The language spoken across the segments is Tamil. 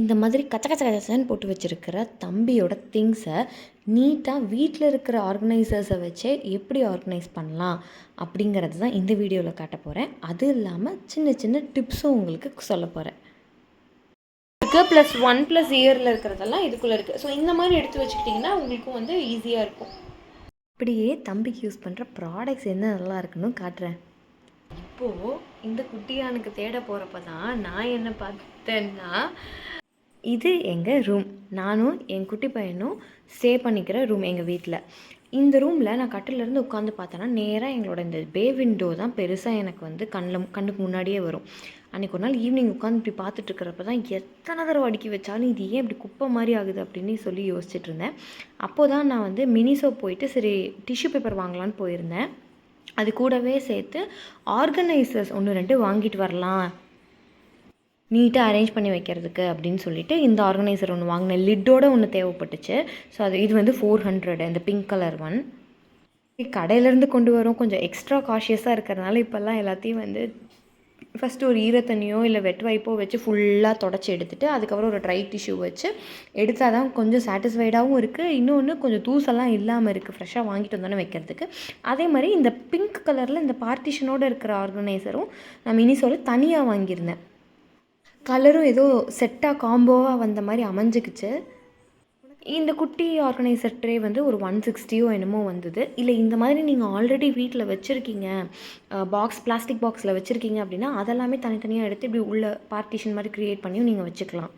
இந்த மாதிரி கச்ச கச்ச கச்சன்னு போட்டு வச்சுருக்கிற தம்பியோட திங்ஸை நீட்டாக வீட்டில் இருக்கிற ஆர்கனைசர்ஸை வச்சே எப்படி ஆர்கனைஸ் பண்ணலாம் அப்படிங்கிறது தான் இந்த வீடியோவில் காட்ட போகிறேன் அது இல்லாமல் சின்ன சின்ன டிப்ஸும் உங்களுக்கு சொல்ல போகிறேன் இருக்குது ப்ளஸ் ஒன் ப்ளஸ் இயரில் இருக்கிறதெல்லாம் இதுக்குள்ளே இருக்குது ஸோ இந்த மாதிரி எடுத்து வச்சுக்கிட்டிங்கன்னா உங்களுக்கும் வந்து ஈஸியாக இருக்கும். அப்படியே தம்பிக்கு யூஸ் பண்ணுற ப்ராடக்ட்ஸ் என்ன நல்லா இருக்குன்னு காட்டுறேன். இப்போது இந்த குட்டியானுக்கு தேட போகிறப்ப தான் நான் என்ன பார்த்தேன்னா இது எங்கள் ரூம் நானும் என் குட்டி பையனும் ஸ்டே பண்ணிக்கிற ரூம் எங்கள் வீட்டில் இந்த ரூமில் நான் கட்டிலேருந்து உட்காந்து பார்த்தேன்னா நேராக எங்களோட இந்த பே விண்டோ தான் பெருசாக எனக்கு வந்து கண்ணில் கண்ணுக்கு முன்னாடியே வரும். அன்றைக்கி ஒரு நாள் ஈவினிங் உட்காந்து இப்படி பார்த்துட்டு இருக்கிறப்ப தான் எத்தனை தடவை அடுக்கி வச்சாலும் இது ஏன் இப்படி குப்பை மாதிரி ஆகுது அப்படின்னு சொல்லி யோசிச்சுட்டு இருந்தேன். அப்போ தான் நான் வந்து மினிசோ போயிட்டு சரி டிஷ்யூ பேப்பர் வாங்கலான்னு போயிருந்தேன். அது கூடவே சேர்த்து ஆர்கனைசர்ஸ் ஒன்று ரெண்டு வாங்கிட்டு வரலாம். நீட்டாக அரேஞ்ச் பண்ணி வைக்கிறதுக்கு அப்படின்னு சொல்லிட்டு இந்த ஆர்கனைசர் ஒன்று வாங்கினேன். லிட்டோட ஒன்று தேவைப்பட்டுச்சு. ஸோ அது இது வந்து ஃபோர் ஹண்ட்ரட் இந்த பிங்க் கலர் ஒன் கடையிலேருந்து கொண்டு வரோம். கொஞ்சம் எக்ஸ்ட்ரா காஷியஸாக இருக்கிறதுனால இப்போல்லாம் எல்லாத்தையும் வந்து ஃபஸ்ட்டு ஒரு ஈரத்தண்ணியோ இல்லை வெட் வைப்போ வச்சு ஃபுல்லாக தொடச்சி எடுத்துகிட்டு அதுக்கப்புறம் ஒரு ட்ரை டிஷ்யூ வச்சு எடுத்தால் தான் கொஞ்சம் சாட்டிஸ்ஃபைடாகவும் இருக்குது இன்னொன்று கொஞ்சம் தூசெல்லாம் இல்லாமல் இருக்குது ஃப்ரெஷ்ஷாக வாங்கிட்டு வந்தோன்னே வைக்கிறதுக்கு. அதே மாதிரி இந்த பிங்க் கலரில் இந்த பார்ட்டிஷனோடு இருக்கிற ஆர்கனைசரும் நான் மினிசோல தனியாக வாங்கியிருந்தேன். கலரும் ஏதோ செட்டாக காம்போவாக வந்த மாதிரி அமைஞ்சிக்கிச்சு. இந்த குட்டி ஆர்கனைசர் ட்ரே வந்து ஒரு ஒன் சிக்ஸ்டியோ என்னமோ வந்தது. இல்லை இந்த மாதிரி நீங்கள் ஆல்ரெடி வீட்டில் வச்சுருக்கீங்க பாக்ஸ் பிளாஸ்டிக் பாக்ஸில் வச்சுருக்கீங்க அப்படின்னா அதெல்லாமே தனித்தனியாக எடுத்து இப்படி உள்ள பார்ட்டிஷன் மாதிரி க்ரியேட் பண்ணியும் நீங்கள் வச்சுக்கலாம்.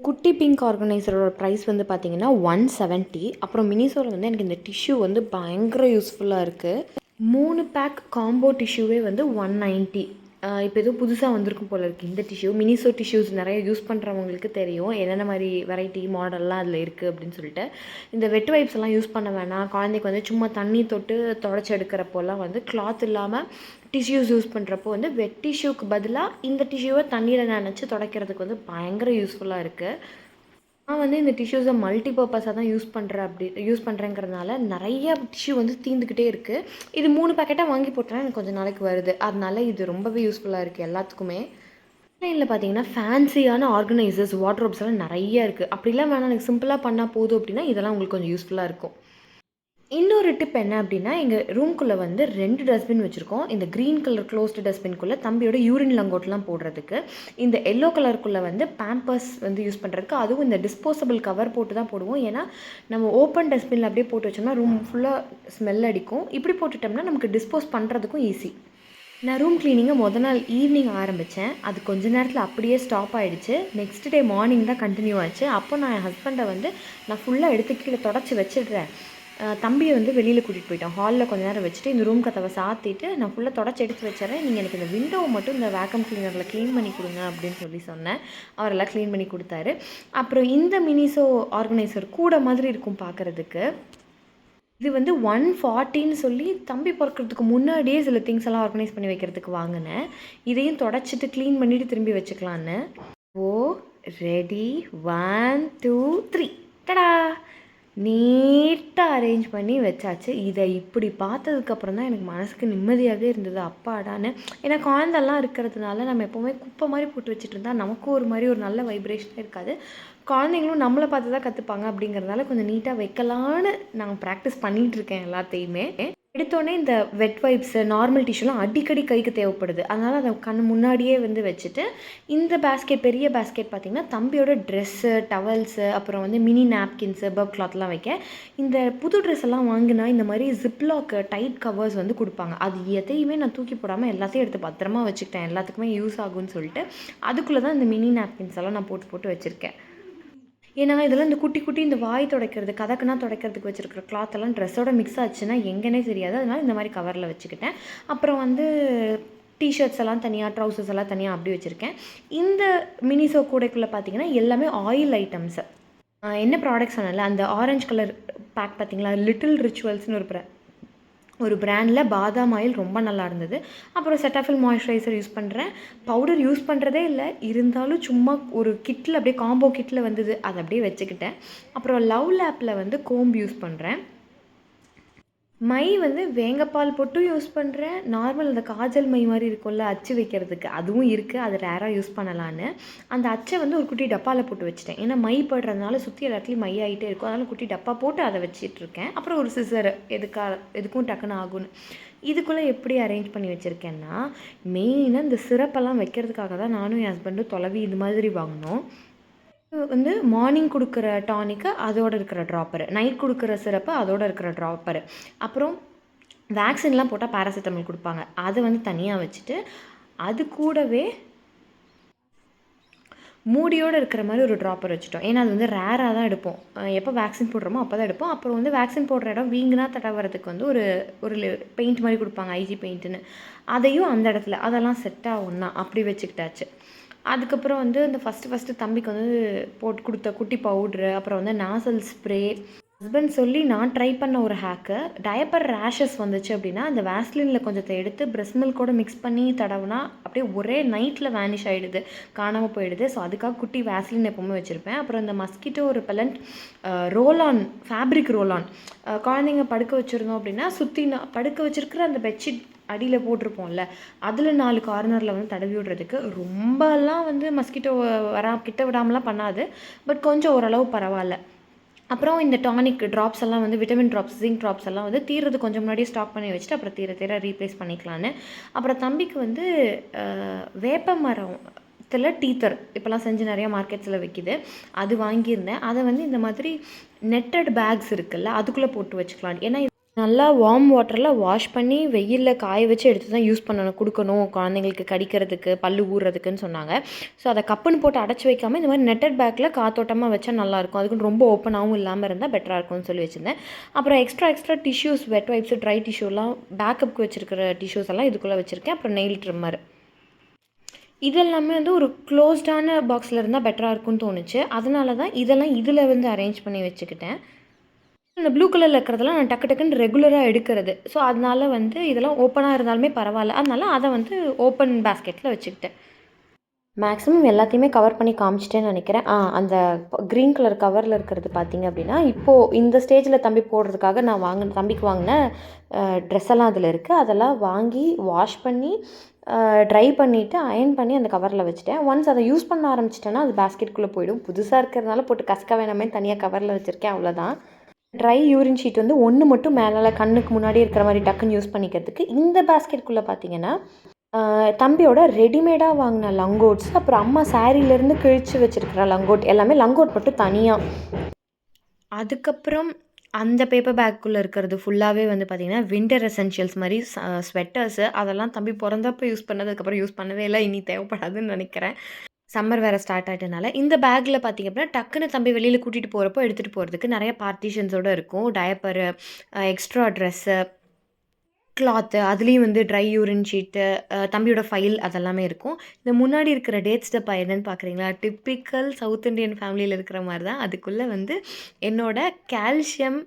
குட்டி பிங்க் ஆர்கனைசரோட ப்ரைஸ் வந்து பார்த்தீங்கன்னா ஒன் செவன்ட்டி அப்புறம் மினிசோவில் வந்து எனக்கு இந்த டிஷ்யூ வந்து பயங்கர யூஸ்ஃபுல்லாக இருக்குது மூணு பேக் காம்போ டிஷ்யூவே வந்து ஒன் நைன்ட்டி இப்போ எதுவும் புதுசாக வந்திருக்கும் போல இருக்குது இந்த டிஷ்யூ மினிசோ டிஷ்யூஸ் நிறைய யூஸ் பண்ணுறவங்களுக்கு தெரியும். என்னென்ன மாதிரி வெரைட்டி மாடல்லாம் அதில் இருக்குது அப்படின்னு சொல்லிட்டு. இந்த வெட் வைப்ஸ் எல்லாம் யூஸ் பண்ண வேணாம். குழந்தைக்கு வந்து சும்மா தண்ணி தொட்டு தொடச்சி எடுக்கிறப்போலாம் வந்து கிளாத் இல்லாமல் டிஷ்யூஸ் யூஸ் பண்ணுறப்போ வந்து வெட் டிஷ்யூக்கு பதிலாக இந்த டிஷ்யூவை தண்ணியில் நினச்சி துடைக்கிறதுக்கு வந்து பயங்கர யூஸ்ஃபுல்லாக இருக்குது நான் வந்து இந்த டிஷ்யூஸை மல்டி பர்பஸாக தான் யூஸ் பண்ணுறேன் அப்படி யூஸ் பண்ணுறேங்கிறதுனால நிறைய டிஷ்யூ வந்து தீந்துக்கிட்டே இருக்குது இது மூணு பேக்கெட்டாக வாங்கி போட்டேன்னா எனக்கு கொஞ்சம் நாளைக்கு வருது. அதனால இது ரொம்பவே யூஸ்ஃபுல்லாக இருக்குது எல்லாத்துக்குமே. ஆன்லைனில் பார்த்தீங்கன்னா ஃபேன்சியான ஆர்கனைசர்ஸ் வாட்ரோப்ஸ் எல்லாம் நிறைய இருக்குது அப்படிலாம் வேணாம் எனக்கு சிம்பிளாக பண்ணால் போதும் அப்படின்னா இதெல்லாம் உங்களுக்கு கொஞ்சம் யூஸ்ஃபுல்லாக இருக்கும். இன்னொரு டிப் என்ன அப்படின்னா எங்கள் ரூம்குள்ளே வந்து ரெண்டு டஸ்ட்பின் வச்சுருக்கோம். இந்த க்ரீன் கலர் க்ளோஸ்டு டஸ்ட்பின்குள்ளே தம்பியோட யூரின் லங்கோட்லாம் போடுறதுக்கு. இந்த எல்லோ கலருக்குள்ளே வந்து பேம்பர்ஸ் வந்து யூஸ் பண்ணுறதுக்கு அதுவும் இந்த டிஸ்போசபிள் கவர் போட்டு தான் போடுவோம். ஏன்னா நம்ம ஓப்பன் டஸ்ட்பினில் அப்படியே போட்டு வச்சோம்னா ரூம் ஃபுல்லாக ஸ்மெல் அடிக்கும். இப்படி போட்டுட்டோம்னா நமக்கு டிஸ்போஸ் பண்ணுறதுக்கும் ஈஸி நான் ரூம் க்ளீனிங்கை முத நாள் ஈவினிங் ஆரம்பித்தேன் அது கொஞ்ச நேரத்தில் அப்படியே ஸ்டாப் ஆகிடுச்சு நெக்ஸ்ட் டே மார்னிங் தான் கண்டினியூ ஆச்சு. அப்போ நான் என் ஹஸ்பண்டை வந்து நான் ஃபுல்லாக எடுத்து கீழே தொடச்சி வச்சிடுறேன். தம்பியை வந்து வெளியில் கூட்டிகிட்டு போயிட்டோம். ஹாலில் கொஞ்ச நேரம் வச்சுட்டு இந்த ரூம் கதவை சாத்திட்டு நான் ஃபுல்லாக தொடச்சி எடுத்து வச்சிடறேன். நீங்கள் எனக்கு இந்த விண்டோவை மட்டும் இந்த வேக்கம் க்ளீனரில் க்ளீன் பண்ணி கொடுங்க அப்படின்னு சொல்லி சொன்னேன். அவரெல்லாம் க்ளீன் பண்ணி கொடுத்தாரு. அப்புறம் இந்த மினிசோ ஆர்கனைசர் கூட மாதிரி இருக்கும் பார்க்குறதுக்கு இது வந்து ஒன் ஃபார்ட்டின்னு சொல்லி தம்பி பிறக்கிறதுக்கு முன்னாடியே சில திங்ஸ் எல்லாம் ஆர்கனைஸ் பண்ணி வைக்கிறதுக்கு வாங்கினேன். இதையும் தொடச்சிட்டு க்ளீன் பண்ணிவிட்டு திரும்பி வச்சுக்கலான்னு. ஓ ready one two three tada! நீட்டாக அரேஞ்ச் பண்ணி வச்சாச்சு. இதை இப்படி பார்த்ததுக்கப்புறம் தான் எனக்கு மனசுக்கு நிம்மதியாகவே இருந்தது. அப்பாடான்னு. ஏன்னா குழந்தெல்லாம் இருக்கிறதுனால நம்ம எப்போவுமே குப்பை மாதிரி போட்டு வச்சுட்டு இருந்தால் நமக்கும் ஒரு மாதிரி ஒரு நல்ல வைப்ரேஷனே இருக்காது. குழந்தைங்களும் நம்மளை பார்த்து தான் கற்றுப்பாங்க அப்படிங்கிறதுனால கொஞ்சம் நீட்டாக வைக்கலான்னு நான் ப்ராக்டிஸ் பண்ணிகிட்டு இருக்கேன் எல்லாத்தையுமே. எடுத்தோடனே இந்த வெட் வைப்ஸு நார்மல் டிஷ்யூலாம் அடிக்கடி கைக்கு தேவைப்படுது. அதனால் அதை கண் முன்னாடியே வந்து வச்சுட்டு இந்த பேஸ்கெட் பெரிய பேஸ்கெட் பார்த்திங்கன்னா தம்பியோட ட்ரெஸ்ஸு டவல்ஸு அப்புறம் வந்து மினி நாப்கின்ஸு பப் கிளாத்லாம் வைக்க. இந்த புது ட்ரெஸ் எல்லாம் வாங்கினா இந்த மாதிரி ஜிப்லாக் டைட் கவர்ஸ் வந்து கொடுப்பாங்க. அது எதையுமே நான் தூக்கி போடாமல் எல்லாத்தையும் எடுத்து பத்திரமா வச்சுக்கிட்டேன். எல்லாத்துக்குமே யூஸ் ஆகும்னு சொல்லிட்டு அதுக்குள்ளே தான் இந்த மினி நாப்கின்ஸ் எல்லாம் நான் போட்டு போட்டு வச்சுருக்கேன். ஏன்னா இதெல்லாம் இந்த குட்டி குட்டி இந்த வாய் துடைக்கிறது கதக்குனா துடைக்கிறதுக்கு வச்சுருக்கிற கிளாத்தெல்லாம் ட்ரெஸ்ஸோட மிக்ஸ் ஆச்சுன்னா எங்கேனே தெரியாது. அதனால் இந்த மாதிரி கவரில் வச்சுக்கிட்டேன். அப்புறம் வந்து டிஷர்ட்ஸ் எல்லாம் தனியாக ட்ரௌசர்ஸ் எல்லாம் தனியாக அப்படி வச்சுருக்கேன். இந்த மினிசோ கூடைக்குள்ளே பார்த்தீங்கன்னா எல்லாமே ஆயில் ஐட்டம்ஸு என்ன ப்ராடக்ட்ஸ் சொன்னல அந்த ஆரஞ்சு கலர் பேக் பார்த்தீங்களா லிட்டில் ரிச்சுவல்ஸ்னு ஒரு ஒரு பிராண்டில் பாதாம் ஆயில் ரொம்ப நல்லா இருந்தது. அப்புறம் செட்டாஃபில் மாய்ஸ்சரைசர் யூஸ் பண்ணுறேன் பவுடர் யூஸ் பண்ணுறதே இல்லை இருந்தாலும் சும்மா ஒரு கிட்டில் அப்படியே காம்போ கிட்டில் வந்தது அதை அப்படியே வச்சுக்கிட்டேன். அப்புறம் லவ் லேப்பில் வந்து கோம்பு யூஸ் பண்ணுறேன் மை வந்து வேங்கப்பால் போட்டும் யூஸ் பண்ணுறேன் நார்மல் அந்த காஜல் மை மாதிரி இருக்கும்ல அச்சு வைக்கிறதுக்கு. அதுவும் இருக்குது அது ரேராக யூஸ் பண்ணலான்னு. அந்த அச்சை வந்து ஒரு குட்டி டப்பாவில் போட்டு வச்சுட்டேன். ஏன்னா மை படுறதுனால சுற்றி எல்லாத்துலேயும் மை ஆகிட்டே இருக்கும். அதனால் குட்டி டப்பா போட்டு அதை வச்சிட்ருக்கேன் அப்புறம் ஒரு சிசர் எதுக்கா எதுக்கும் டக்குன்னு ஆகும்னு. இதுக்குள்ளே எப்படி அரேஞ்ச் பண்ணி வச்சுருக்கேன்னா மெயினாக இந்த சிரப்பெல்லாம் வைக்கிறதுக்காக தான் நானும் என் ஹஸ்பண்டும் தொலைவி இது மாதிரி வாங்கினோம். வந்து மார்னிங் கொடுக்குற டானிக்கு அதோட இருக்கிற ட்ராப்பரு நைட் கொடுக்குற சிறப்பு அதோட இருக்கிற ட்ராப்பரு அப்புறம் வேக்சின்லாம் போட்டால் பேராசிட்டமல் கொடுப்பாங்க. அதை வந்து தனியாக வச்சுட்டு அது கூடவே மூடியோடு இருக்கிற மாதிரி ஒரு ட்ராப்பர் வச்சுட்டோம். ஏன்னா அது வந்து ரேராக தான் எடுப்போம். எப்போ வேக்சின் போடுறோமோ அப்போ தான் எடுப்போம். அப்புறம் வந்து வேக்சின் போடுற இடம் வீங்கினா தடவுறதுக்கு வந்து ஒரு ஒரு பெயிண்ட் மாதிரி கொடுப்பாங்க ஐஜி பெயிண்ட்டுன்னு அதையும் அந்த இடத்துல. அதெல்லாம் செட் ஆகும்னா அப்படி வச்சுக்கிட்டாச்சு. அதுக்கப்புறம் வந்து அந்த ஃபஸ்ட்டு ஃபஸ்ட்டு தம்பிக்கு வந்து போட்டு கொடுத்த குட்டி பவுட்ரு அப்புறம் வந்து நாசல் ஸ்ப்ரே ஹஸ்பண்ட் சொல்லி நான் ட்ரை பண்ண ஒரு ஹேக்கு டயப்பர் ரேஷஸ் வந்துச்சு அப்படின்னா அந்த வேஸ்லினில் கொஞ்சத்தை எடுத்து பிரஸ்ட் மில்க் கூட மிக்ஸ் பண்ணி தடவுனா அப்படியே ஒரே நைட்டில் வேனிஷ் ஆகிடுது காணாமல் போயிடுது. ஸோ அதுக்காக குட்டி வேஸ்லின் எப்போவுமே வச்சுருப்பேன். அப்புறம் இந்த mosquito repellent roll on fabric roll on குழந்தைங்க படுக்க வச்சுருந்தோம் அப்படின்னா சுற்றி நான் படுக்க வச்சுருக்கிற அந்த பெட்ஷீட் அடியில் போட்டிருப்போம்ல அதில் நாலு கார்னரில் வந்து தடவி விடுறதுக்கு ரொம்பலாம் வந்து மஸ்கிட்டோ வரா கிட்ட விடாமலாம் பண்ணாது. பட் கொஞ்சம் ஓரளவு பரவாயில்ல. அப்புறம் இந்த டானிக் ட்ராப்ஸ் எல்லாம் வந்து விட்டமின் ட்ராப்ஸ் ஜிங்க் ட்ராப்ஸ் எல்லாம் வந்து தீர்றது கொஞ்சம் முன்னாடியே ஸ்டாக் பண்ணி வச்சுட்டு அப்புறம் தீர தீர ரீப்ளேஸ் பண்ணிக்கலான்னு அப்புறம் தம்பிக்கு வந்து வேப்ப மரம் இதில் டீத்தர் இப்போலாம் செஞ்சு நிறையா மார்க்கெட்ஸில் விற்கிது அது வாங்கியிருந்தேன். அதை வந்து இந்த மாதிரி நெட்டட் பேக்ஸ் இருக்குல்ல அதுக்குள்ளே போட்டு வச்சுக்கலாம் ஏன்னா நல்லா வார்ம் வாட்டரில் வாஷ் பண்ணி வெயிலில் காய வச்சு எடுத்து தான் யூஸ் பண்ணணும். கொடுக்கணும் குழந்தைங்களுக்கு கடிக்கிறதுக்கு பல்லு ஊறுறதுக்குன்னு சொன்னாங்க. ஸோ அதை கப்புன்னு போட்டு அடைச்சி வைக்காமல் இந்த மாதிரி நெட்டட் பேக்கில் காத்தோட்டமாக வச்சா நல்லாயிருக்கும் அதுக்குன்னு ரொம்ப ஓப்பனாகவும் இல்லாமல் இருந்தால் பெட்டராக இருக்கும்னு சொல்லி வச்சுருந்தேன். அப்புறம் extra extra tissues wet wipes dry டிஷ்யூலாம் பேக்கப்புக்கு வச்சுருக்கிற டிஷ்யூஸ் எல்லாம் இதுக்குள்ளே வச்சுருக்கேன். அப்புறம் நெயில் ட்ரிம்மர் இதெல்லாமே வந்து ஒரு க்ளோஸ்டான பாக்ஸில் இருந்தால் பெட்டராக இருக்கும்னு தோணுச்சு. அதனால தான் இதெல்லாம் இதில் வந்து அரேஞ்ச் பண்ணி வச்சுக்கிட்டேன். அந்த ப்ளூ கலரில் இருக்கிறதெல்லாம் நான் டக்கு டக்குன்னு ரெகுலராக எடுக்கிறது. ஸோ அதனால வந்து இதெல்லாம் ஓப்பனாக இருந்தாலுமே பரவாயில்ல. அதனால அதை வந்து ஓப்பன் பேஸ்கெட்டில் வச்சுக்கிட்டேன். மேக்ஸிமம் எல்லாத்தையுமே கவர் பண்ணி காமிச்சிட்டேன்னு நினைக்கிறேன். ஆ அந்த க்ரீன் கலர் கவரில் இருக்கிறது பார்த்தீங்க அப்படின்னா இப்போது இந்த ஸ்டேஜில் தம்பி போடுறதுக்காக நான் வாங்கின தம்பிக்கு வாங்கின ட்ரெஸ் எல்லாம் அதில் இருக்குது அதெல்லாம் வாங்கி வாஷ் பண்ணி ட்ரை பண்ணிவிட்டு அயர்ன் பண்ணி அந்த கவரில் வச்சுட்டேன். ஒன்ஸ் அதை யூஸ் பண்ண ஆரம்பிச்சிட்டேன்னா அது பேஸ்கெட்குள்ளே போயிடும். புதுசாக இருக்கிறதுனால போட்டு கசக்க வேணாமே தனியாக கவரில் வச்சுருக்கேன் அவ்வளோதான் ட்ரை யூரின் ஷீட் வந்து ஒன்று மட்டும் மேலே கண்ணுக்கு முன்னாடி இருக்கிற மாதிரி டக்குன்னு யூஸ் பண்ணிக்கிறதுக்கு இந்த பேஸ்கெட்குள்ளே பார்த்தீங்கன்னா தம்பியோட ரெடிமேடாக வாங்கின லங்கோட்ஸ் அப்புறம் அம்மா சாரீலேருந்து கிழிச்சு வச்சுருக்கிற லங்கோட் எல்லாமே லங்கோட் மட்டும் தனியாக அதுக்கப்புறம் அந்த பேப்பர் பேக்குள்ளே இருக்கிறது ஃபுல்லாகவே வந்து பார்த்திங்கன்னா வின்டர் எசென்ஷியல்ஸ் மாதிரி ஸ்வெட்டர்ஸு அதெல்லாம் தம்பி பிறந்தப்போ யூஸ் பண்ணதுக்கப்புறம் யூஸ் பண்ணவே இல்லை. இனி தேவைப்படாதுன்னு நினைக்கிறேன். சம்மர் வேறு ஸ்டார்ட் ஆகிட்டனால இந்த பேக்கில் பார்த்திங்க அப்படின்னா டக்குன்னு தம்பி வெளியில் கூட்டிகிட்டு போகிறப்போ எடுத்துகிட்டு போகிறதுக்கு நிறைய பார்ட்டிஷன்ஸோடு இருக்கும். டயப்பரு எக்ஸ்ட்ரா ட்ரெஸ்ஸு கிளாத்து அதுலேயும் வந்து ட்ரை யூரின் ஷீட்டு தம்பியோட ஃபைல் அதெல்லாமே இருக்கும். இந்த முன்னாடி இருக்கிற டேட் டப்பா என்னன்னு பார்க்குறீங்களா டிப்பிக்கல் சவுத் இந்தியன் ஃபேமிலியில் இருக்கிற மாதிரி தான் அதுக்குள்ளே வந்து என்னோட கால்சியம்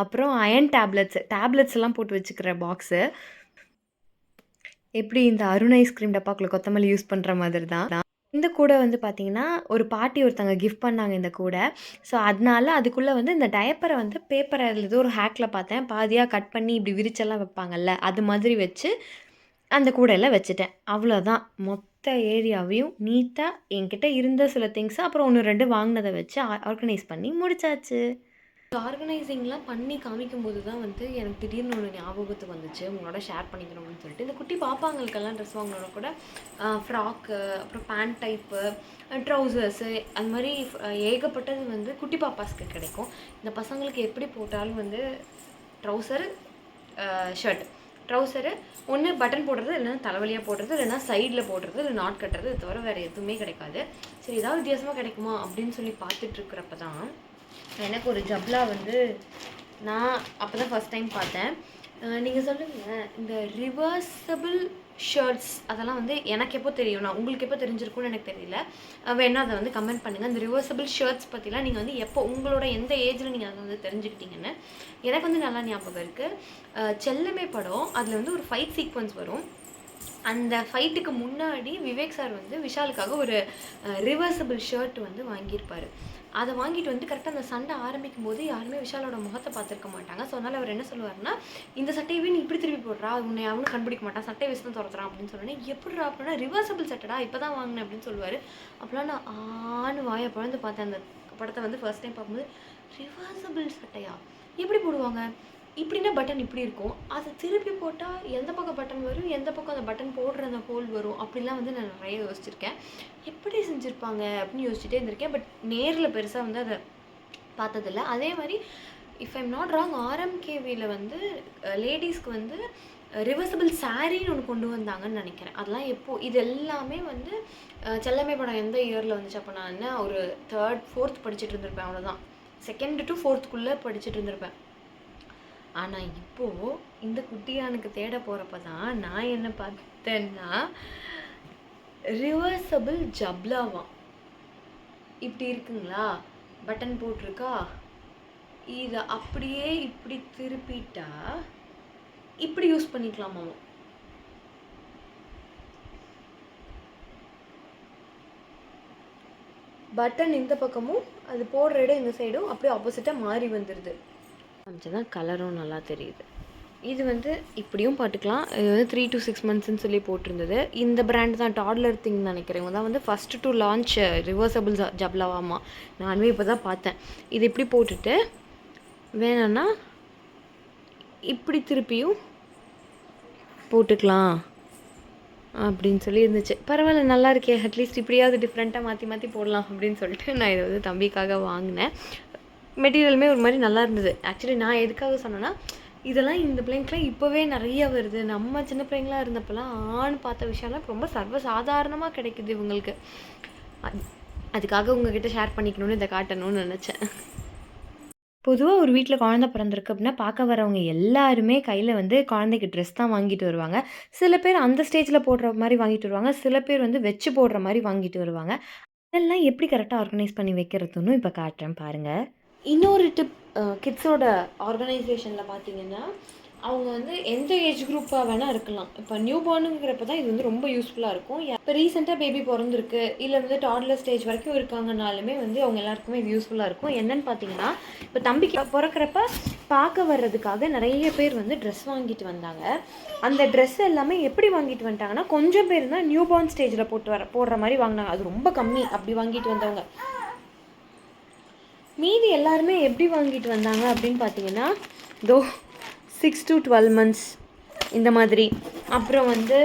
அப்புறம் அயன் டேப்லெட்ஸ் டேப்லெட்ஸ் எல்லாம் போட்டு வச்சுக்கிற பாக்ஸு எப்படி இந்த அருண் ஐஸ்கிரீம் டப்பாக்குள்ள கொத்தமல்லி யூஸ் பண்ணுற மாதிரி தான் இந்த கூடை வந்து பார்த்தீங்கன்னா ஒரு பாட்டி ஒருத்தங்க கிஃப்ட் பண்ணாங்க இந்த கூடை. ஸோ அதனால அதுக்குள்ளே வந்து இந்த டயப்பரை வந்து பேப்பரை ஏதோ ஒரு ஹேக்கில் பார்த்தேன். பாதியாக கட் பண்ணி இப்படி விரிச்செல்லாம் வைப்பாங்கல்ல அது மாதிரி வச்சு அந்த கூடையில் வச்சுட்டேன். அவ்வளோதான் மொத்த ஏரியாவையும் நீட்டாக என்கிட்ட இருந்த சில திங்ஸ் அப்புறம் ஒன்று ரெண்டு வாங்கினதை வச்சு ஆர்கனைஸ் பண்ணி முடிச்சாச்சு. ஆர்கனைசிங்லாம் பண்ணி காமிக்கும்போது தான் வந்து எனக்கு திடீர்னு ஒன்று ஞாபகத்துக்கு வந்துச்சு. உங்களோட ஷேர் பண்ணிக்கணும்னு சொல்லிட்டு. இந்த குட்டி பாப்பாங்களுக்கெல்லாம் ட்ரெஸ் வாங்கினோட கூட ஃப்ராக்கு அப்புறம் பேண்ட் டைப்பு ட்ரௌசர்ஸு அது மாதிரி ஏகப்பட்டது வந்து குட்டி பாப்பாஸ்க்கு கிடைக்கும். இந்த பசங்களுக்கு எப்படி போட்டாலும் வந்து ட்ரௌசரு ஷர்ட் ட்ரௌசரு ஒன்று பட்டன் போடுறது இல்லைன்னா தலைவலியாக போடுறது இல்லைன்னா சைடில் போடுறது இல்லை நாட் கட்டுறது தவிர வேறு எதுவுமே கிடைக்காது. சரி ஏதாவது வித்தியாசமாக கிடைக்குமா அப்படின்னு சொல்லி பார்த்துட்ருக்குறப்ப தான் எனக்கு ஒரு ஜப்லா வந்து நான் அப்போ தான் ஃபஸ்ட் டைம் பார்த்தேன் நீங்கள் சொல்லுங்கள் இந்த ரிவர்சபிள் ஷர்ட்ஸ் அதெல்லாம் வந்து எனக்கு எப்போ தெரியும் நான் உங்களுக்கு எப்போ தெரிஞ்சிருக்கும்னு எனக்கு தெரியல. வேணால் அதை வந்து கமெண்ட் பண்ணுங்கள் அந்த ரிவர்சபிள் ஷர்ட்ஸ் பற்றிலாம் நீங்கள் வந்து எப்போ உங்களோட எந்த ஏஜில் நீங்கள் அதை வந்து தெரிஞ்சுக்கிட்டீங்கன்னு எனக்கு வந்து நல்லா ஞாபகம் இருக்குது செல்லமே படம் அதில் வந்து ஒரு ஃபைட் சீக்வன்ஸ் வரும். அந்த ஃபைட்டுக்கு முன்னாடி விவேக் சார் வந்து விஷாலுக்காக ஒரு ரிவர்சபிள் ஷர்ட் வந்து வாங்கியிருப்பார். அதை வாங்கிட்டு வந்து கரெக்டாக அந்த சண்டை ஆரம்பிக்கும் போது யாருமே விஷாலோட முகத்தை பார்த்துருக்க மாட்டாங்க. ஸோ அதனால் அவர் என்ன சொல்லுவார்னா இந்த சட்டையவே நீ இப்படி திருப்பி போடுறா உன்னை அவனும் கண்டுபிடிக்க மாட்டான் சட்டையை வச்சு தான் துரத்துறான் அப்படின்னு சொன்னேன் எப்படிடா அப்படின்னா ரிவர்சபிள் சட்டடா இப்போ தான் வாங்கினேன் அப்படின்னு சொல்லுவார். அப்போலாம் நான் ஆண் வாயை பழந்து பார்த்தேன் அந்த படத்தை வந்து ஃபர்ஸ்ட் டைம் பார்க்கும்போது ரிவர்சபிள் சட்டையா? எப்படி போடுவாங்க? இப்படின்னா பட்டன் இப்படி இருக்கும்? அதை திருப்பி போட்டால் எந்த பக்கம் பட்டன் வரும்? எந்த பக்கம் அந்த பட்டன் போடுற அந்த ஹோல் வரும்? அப்படிலாம் வந்து நான் நிறைய யோசிச்சிருக்கேன். எப்படி செஞ்சுருப்பாங்க அப்படின்னு யோசிச்சுட்டே இருந்திருக்கேன். பட் நேரில் பெருசாக வந்து அதை பார்த்ததில்ல. அதே மாதிரி இஃப் ஐம் நாட் ராங் ஆர்எம்கேவியில் வந்து லேடிஸ்க்கு வந்து ரிவர்சபிள் சாரின்னு ஒன்று கொண்டு வந்தாங்கன்னு நினைக்கிறேன். அதெல்லாம் எப்போ இது எல்லாமே வந்து செல்லமை செல்லமே படம் எந்த இயரில் வந்துச்சு அப்போ நான் என்ன ஒரு தேர்ட் ஃபோர்த் படிச்சுட்டு இருந்திருப்பேன். அவ்வளோதான் செகண்ட் டு ஃபோர்த்துக்குள்ளே படிச்சுட்டு இருந்திருப்பேன். ஆனால் இப்போது இந்த குட்டியானுக்கு தேட போகிறப்ப தான் நான் என்ன பார்த்தேன்னா ரிவர்சபிள் ஜப்லாவாம் இப்படி இருக்குங்களா? பட்டன் போட்டிருக்கா? இதை அப்படியே இப்படி திருப்பிட்டா இப்படி யூஸ் பண்ணிக்கலாமா பட்டன் இந்த பக்கமும் அது போடுற இடம் இந்த சைடும் அப்படியே ஆப்போசிட்டாக மாறி வந்துடுது தான் கலரும் நல்லா தெரியுது. இது வந்து இப்படியும் பாட்டுக்கலாம் இது வந்து த்ரீ டு சிக்ஸ் மந்த்ஸ்ன்னு சொல்லி போட்டிருந்தது. இந்த பிராண்ட் தான் டாட்லர் திங் நினைக்கிறேன். இவங்க தான் வந்து ஃபஸ்ட்டு டு லான்ச் ரிவர்சபிள் ஜப்லாவாமா. நானுமே இப்போ தான் பார்த்தேன். இது இப்படி போட்டுட்டு வேணும்னா இப்படி திருப்பியும் போட்டுக்கலாம் அப்படின்னு சொல்லி இருந்துச்சு. பரவாயில்ல நல்லா இருக்கே. அட்லீஸ்ட் இப்படியாவது டிஃப்ரெண்ட்டாக மாற்றி மாற்றி போடலாம் அப்படின்னு சொல்லிட்டு நான் இதை வந்து தம்பிக்காக வாங்கினேன். மெட்டீரியலுமே ஒரு மாதிரி நல்லா இருந்தது. ஆக்சுவலி நான் எதுக்காக சொன்னேன்னா இதெல்லாம் இந்த பிள்ளைங்களுக்குலாம் இப்போவே நிறைய வருது. நம்ம சின்ன பிள்ளைங்களா இருந்தப்பெல்லாம் ஆண் பார்த்த விஷயம்லாம் ரொம்ப சர்வசாதாரணமாக கிடைக்குது இவங்களுக்கு. அதுக்காக உங்ககிட்ட ஷேர் பண்ணிக்கணும்னு இதை காட்டணும்னு நினச்சேன். பொதுவாக ஒரு வீட்டில் குழந்த பிறந்திருக்கு அப்படின்னா பார்க்க வரவங்க எல்லாருமே கையில் வந்து குழந்தைக்கு ட்ரெஸ் தான் வாங்கிட்டு வருவாங்க. சில பேர் அந்த ஸ்டேஜில் போடுற மாதிரி வாங்கிட்டு வருவாங்க. சில பேர் வந்து வச்சு போடுற மாதிரி வாங்கிட்டு வருவாங்க. அதெல்லாம் எப்படி கரெக்டாக ஆர்கனைஸ் பண்ணி வைக்கிறதுன்னு இப்போ காட்டுறேன் பாருங்கள் இன்னொரு டிப் கிட்ஸோட ஆர்கனைசேஷனில் பார்த்தீங்கன்னா அவங்க வந்து எந்த ஏஜ் குரூப்பாக வேணால் இருக்கலாம். இப்போ நியூ பார்னுங்கிறப்ப தான் இது வந்து ரொம்ப யூஸ்ஃபுல்லாக இருக்கும். இப்போ ரீசெண்டாக பேபி பிறந்திருக்கு இல்லை வந்து டாட்லர் ஸ்டேஜ் வரைக்கும் இருக்காங்கனாலுமே வந்து அவங்க எல்லாருக்குமே இது யூஸ்ஃபுல்லாக இருக்கும். என்னன்னு பார்த்தீங்கன்னா இப்போ தம்பிக்கு பிறக்கிறப்ப பார்க்க வர்றதுக்காக நிறைய பேர் வந்து ட்ரெஸ் வாங்கிட்டு வந்தாங்க. அந்த ட்ரெஸ் எல்லாமே எப்படி வாங்கிட்டு வந்துட்டாங்கன்னா கொஞ்சம் பேர் தான் நியூ பார்ன் ஸ்டேஜில் போட்டு வர போடுற மாதிரி வாங்கினாங்க. அது ரொம்ப கம்மி. அப்படி வாங்கிட்டு வந்தவங்க. மீதி எல்லாருமே எப்படி வாங்கிட்டு வந்தாங்க அப்படின்னு பார்த்தீங்கன்னா தோ சிக்ஸ் டு டுவெல் மந்த்ஸ் இந்த மாதிரி. அப்புறம் வந்து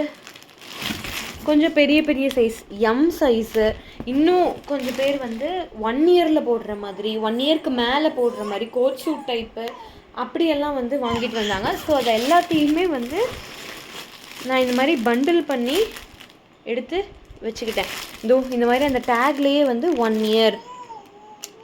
கொஞ்சம் பெரிய பெரிய சைஸ் எம் சைஸு இன்னும் கொஞ்சம் பேர் வந்து ஒன் இயரில் போடுற மாதிரி ஒன் இயர்க்கு மேலே போடுற மாதிரி கோட் ஷூட் டைப்பு அப்படியெல்லாம் வந்து வாங்கிட்டு வந்தாங்க. ஸோ அதை எல்லாத்தையுமே வந்து நான் இந்த மாதிரி பண்டில் பண்ணி எடுத்து வச்சுக்கிட்டேன். இதோ இந்த மாதிரி அந்த டேக்லேயே வந்து ஒன் இயர்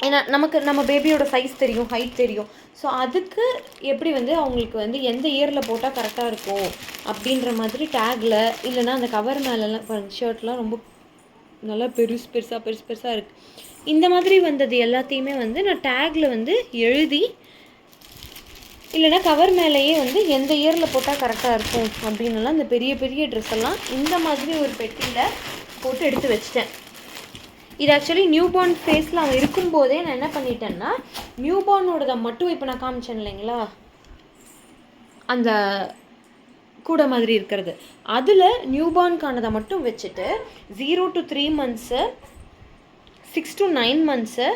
ஏன்னா நமக்கு நம்ம பேபியோட சைஸ் தெரியும் ஹைட் தெரியும். ஸோ அதுக்கு எப்படி வந்து அவங்களுக்கு வந்து எந்த இயரில் போட்டால் கரெக்டாக இருக்கும் அப்படின்ற மாதிரி டேக்கில் இல்லைன்னா அந்த கவர் மேலெலாம் ஷர்ட்லாம் ரொம்ப நல்லா பெருசு பெருசாக பெருசு பெருசாக இருக்குது இந்த மாதிரி வந்தது எல்லாத்தையுமே வந்து நான் டேக்கில் வந்து எழுதி இல்லைன்னா கவர் மேலேயே வந்து எந்த இயரில் போட்டால் கரெக்டாக இருக்கும் அப்படின்னுலாம் இந்த பெரிய பெரிய ட்ரெஸ் எல்லாம் இந்த மாதிரி ஒரு பெட்டியில் போட்டு எடுத்து வச்சிட்டேன். இது ஆக்சுவலி நியூ பார்ன் ஃபேஸில் அவன் இருக்கும்போதே நான் என்ன பண்ணிட்டேன்னா நியூ பார்னோடதை மட்டும் இப்போ நான் காமிச்சேன் இல்லைங்களா? அந்த கூட மாதிரி இருக்கிறது. அதில் நியூ பார்ன்கானதை மட்டும் வச்சுட்டு zero to three months six to nine months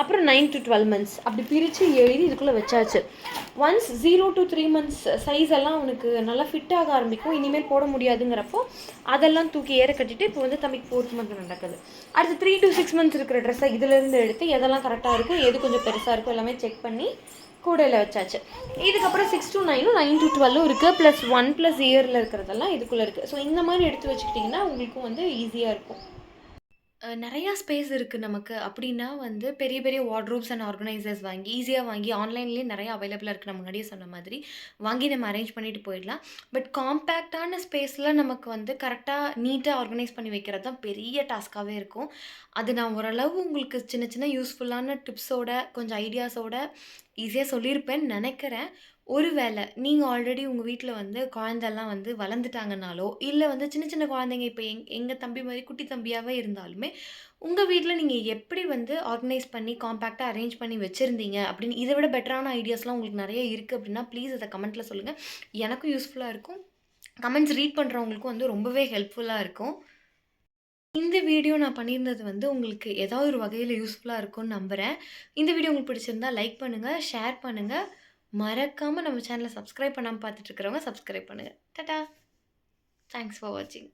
அப்புறம் நைன் டு டுவெல் மந்த்ஸ் அப்படி பிரித்து எழுதி இதுக்குள்ளே வச்சாச்சு. Once zero to three months size எல்லாம் அவனுக்கு நல்லா ஃபிட் ஆக ஆரம்பிக்கும் இனிமேல் போட முடியாதுங்கிறப்போ அதெல்லாம் தூக்கி ஏற கட்டிட்டு இப்போ வந்து தம்பிக்கு ஃபோர்த் மந்த் நடக்குது. அடுத்து த்ரீ டு சிக்ஸ் மந்த்ஸ் இருக்கிற ட்ரெஸ்ஸை இதுலேருந்து எடுத்து எதெல்லாம் கரெக்டாக இருக்கும் எது கொஞ்சம் பெருசாக இருக்கும் எல்லாமே செக் பண்ணி கூடையில் வச்சாச்சு. இதுக்கப்புறம் சிக்ஸ் டு நைனும் நைன் டு டுவெல்லும் இருக்குது ப்ளஸ் ஒன் ப்ளஸ் இயரில் இருக்கிறதெல்லாம் இதுக்குள்ளே இருக்குது ஸோ இந்த மாதிரி எடுத்து வச்சுக்கிட்டிங்கன்னா உங்களுக்கும் வந்து ஈஸியாக இருக்கும். நிறையா ஸ்பேஸ் இருக்குது நமக்கு. அப்படின்னா வந்து பெரிய பெரிய வார்ட்ரோப்ஸ் அண்ட் ஆர்கனைசர்ஸ் வாங்கி ஈஸியாக வாங்கி ஆன்லைன்லேயே நிறையா அவைலபிளாக இருக்குது நான் முன்னாடியே சொன்ன மாதிரி. வாங்கி நம்ம அரேஞ்ச் பண்ணிட்டு போயிடலாம். பட் காம்பேக்டான ஸ்பேஸில் நமக்கு வந்து கரெக்டாக நீட்டாக ஆர்கனைஸ் பண்ணி வைக்கிறது தான் பெரிய டாஸ்க்காகவே இருக்கும். அது நான் ஓரளவு உங்களுக்கு சின்ன சின்ன யூஸ்ஃபுல்லான டிப்ஸோட கொஞ்சம் ஐடியாஸோட ஈஸியாக சொல்லியிருப்பேன்னு நினைக்கிறேன். ஒருவேளை நீங்கள் ஆல்ரெடி உங்கள் வீட்டில் வந்து குழந்தெல்லாம் வந்து வளர்ந்துட்டாங்கனாலோ, இல்லை வந்து சின்ன சின்ன குழந்தைங்க இப்போ எங் எங்கள் தம்பி மாதிரி குட்டி தம்பியாகவே இருந்தாலுமே, உங்கள் வீட்டில் நீங்கள் எப்படி வந்து ஆர்கனைஸ் பண்ணி காம்பேக்டாக அரேஞ்ச் பண்ணி வச்சிருந்தீங்க அப்படின்னு இதை விட பெட்டரான ஐடியாஸ்லாம் உங்களுக்கு நிறைய இருக்குது அப்படின்னா, ப்ளீஸ் அதை கமெண்ட்டில் சொல்லுங்கள் எனக்கும் யூஸ்ஃபுல்லாக இருக்கும். கமெண்ட்ஸ் ரீட் பண்ணுறவங்களுக்கும் வந்து ரொம்பவே ஹெல்ப்ஃபுல்லாக இருக்கும். இந்த வீடியோ நான் பண்ணியிருந்தது வந்து உங்களுக்கு ஏதாவது ஒரு வகையில் யூஸ்ஃபுல்லாக இருக்கும்னு நம்புகிறேன் இந்த வீடியோ உங்களுக்கு பிடிச்சிருந்தா லைக் பண்ணுங்கள் ஷேர் பண்ணுங்கள் மறக்காமல் நம்ம சேனலை சப்ஸ்கிரைப் பண்ணாம பார்த்துட்டு இருக்கிறவங்க சப்ஸ்கிரைப் பண்ணுங்க. டட்டா தேங்க்ஸ் ஃபார் வாட்சிங்.